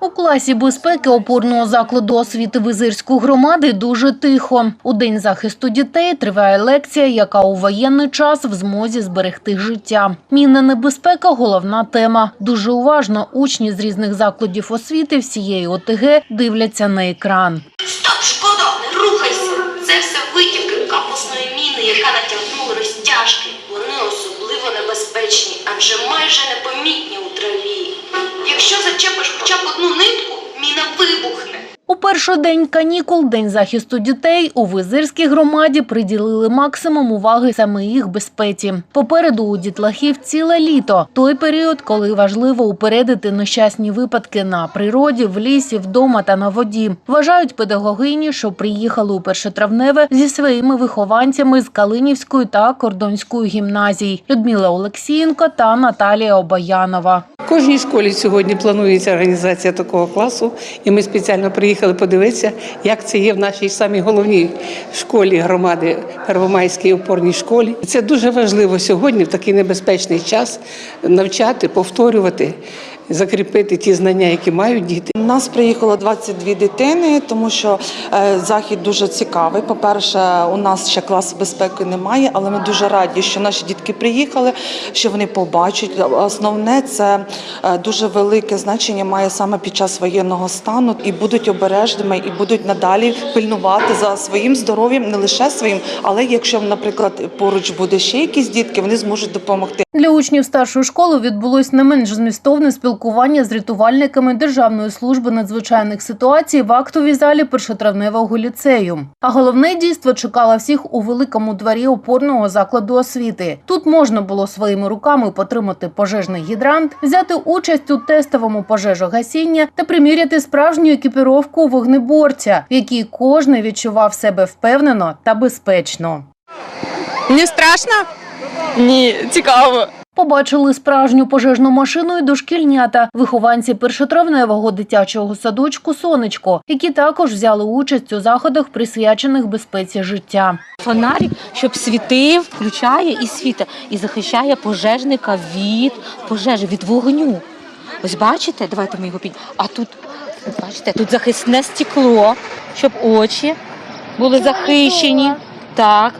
У класі безпеки опорного закладу освіти Визирської громади дуже тихо. У день захисту дітей триває лекція, яка у воєнний час в змозі зберегти життя. Мінна небезпека головна тема. Дуже уважно учні з різних закладів освіти всієї ОТГ дивляться на екран. Стоп, шкода, не рухайся. Це все витівки капусної міни, яка натягнула розтяжки. Вони особливо небезпечні, адже майже непомітні у траві. Якщо зачепиш хоча б одну нитку, міна вибухне. У перший день канікул, день захисту дітей, у Визирській громаді приділили максимум уваги саме їх безпеці. Попереду у дітлахів ціле літо. Той період, коли важливо упередити нещасні випадки на природі, в лісі, вдома та на воді. Вважають педагогині, що приїхали у першотравневе зі своїми вихованцями з Калинівської та Кордонської гімназій Людмила Олексієнко та Наталія Обаянова. Кожній школі сьогодні планується організація такого класу, і ми спеціально приїхали подивитися, як це є в нашій самій головній школі громади Первомайській опорній школі. Це дуже важливо сьогодні, в такий небезпечний час, навчати, повторювати, закріпити ті знання, які мають діти. У нас приїхало 22 дитини, тому що е, захід дуже цікавий. По-перше, у нас ще класу безпеки немає, але ми дуже раді, що наші дітки приїхали, що вони побачать. Основне це е, дуже велике значення має саме під час воєнного стану і будуть обережними, і будуть надалі пильнувати за своїм здоров'ям, не лише своїм, але якщо, наприклад, поруч буде ще якісь дітки, вони зможуть допомогти. Для учнів старшої школи відбулось не менш змістовне спілкування з рятувальниками Державної служби надзвичайних ситуацій в актовій залі першотравневого ліцею. А головне дійство чекало всіх у великому дворі опорного закладу освіти. Тут можна було своїми руками потримати пожежний гідрант, взяти участь у тестовому пожежогасіння та приміряти справжню екіпіровку вогнеборця, в якій кожен відчував себе впевнено та безпечно. Не страшно? Ні, цікаво. Побачили справжню пожежну машину і дошкільнята, вихованці першотравневого дитячого садочку Сонечко, які також взяли участь у заходах, присвячених безпеці життя. Фонарик, щоб світив, включає і світить, і захищає пожежника від пожежі, від вогню. Ось бачите, давайте ми його під. А тут, бачите, тут захисне стекло, щоб очі були захищені. Так,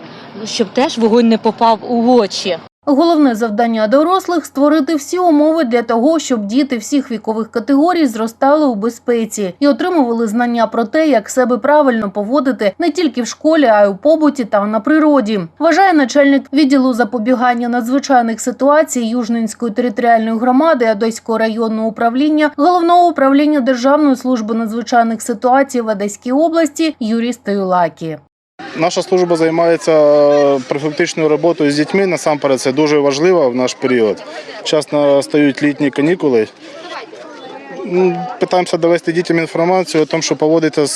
щоб теж вогонь не попав у очі. Головне завдання дорослих створити всі умови для того, щоб діти всіх вікових категорій зростали у безпеці і отримували знання про те, як себе правильно поводити не тільки в школі, а й у побуті та на природі. Вважає начальник відділу запобігання надзвичайних ситуацій Южненської територіальної громади Одеського районного управління головного управління Державної служби надзвичайних ситуацій в Одеській області Юрій Стоюлакі. Наша служба займається е, профілактичною роботою з дітьми. Насамперед, це дуже важливо в наш період. Зараз настають літні канікули. Питаємося довести дітям інформацію о тому, що поводиться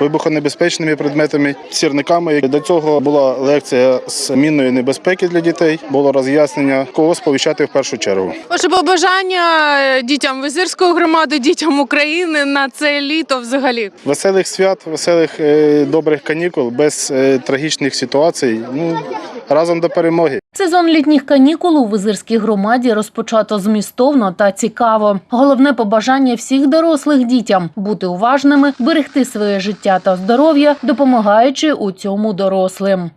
вибухонебезпечними предметами, сірниками. До цього була лекція з мінної небезпеки для дітей. Було роз'яснення, кого сповіщати в першу чергу. Ваше побажання е, дітям Визирської громади, дітям України на це літо взагалі. Веселих свят, веселих е, добрих канікул, без е, трагічних ситуацій. Ну разом до перемоги. Сезон літніх канікул у Визирській громаді розпочато змістовно та цікаво. Головне побажання всіх дорослих дітям бути уважними, берегти своє життя та здоров'я, допомагаючи у цьому дорослим.